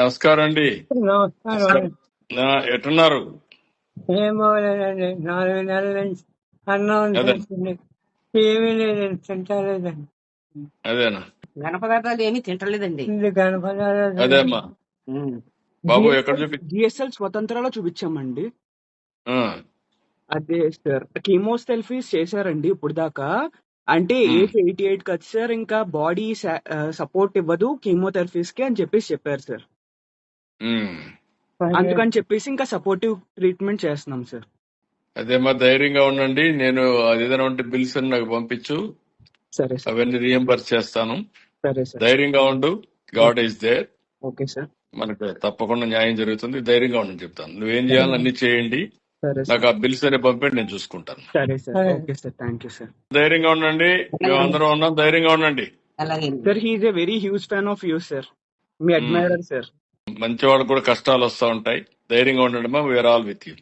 నమస్కారం అండి నమస్కారం. ఎట్టున్నారు? ఏమో లేదండి నాలుగు నెలల నుంచి అన్నం తింటుంది. ఏమీ లేదండి తింటలేదండి. అదేనా? ఘన పదార్థాలు ఏమీ తింటలేదండి. ఇది కనపడాలి అదే అమ్మా బాబు ఎక్కడ చూపి జిఎస్ఎల్ స్వతంత్రాలో చూపించామండి. అదే సార్ కీమోథెరపీస్ చేశారండి ఇప్పుడు దాకా అంటే ఏజ్ ఎయిటీ ఎయిట్ కదా సార్ ఇంకా బాడీ సపోర్ట్ ఇవ్వదు కీమోథెరపీస్కి అని చెప్పేసి చెప్పారు సార్. ఉమ్. అందుకని చెప్పేసి ఇంకా సపోర్టివ్ ట్రీట్మెంట్ చేస్తున్నాం సార్ అదేమ్మా ధైర్యంగా ఉండండి నేను అది ఏదైనా ఉంటే బిల్స్ అని నాకు పంపించు. సరే సార్ అవన్నీ రియంబర్స్ చేస్తాను. సరే సార్ ధైర్యంగా ఉండు God is there okay sir మనకు తప్పకుండా న్యాయం జరుగుతుంది ధైర్యంగా ఉండని చెప్తాను. నువ్వేం చేయాలో అన్ని చేయండి సరే నాకు సార్ ఆ బిల్స్ అనే పంపండి నేను చూసుకుంటాను. సరే సార్. సరే. Okay sir. Thank you sir. ధైర్యంగా ఉండండి. మేము అందరం ఉన్నాం. ధైర్యంగా ఉండండి. అలాగే sir he is a very huge fan of you sir me um. Admirer sir మంచి వాళ్ళకు కూడా కష్టాలు వస్తూ ఉంటాయి. ధైర్యంగా ఉండండి మా వీఆర్ ఆల్ విత్ యూ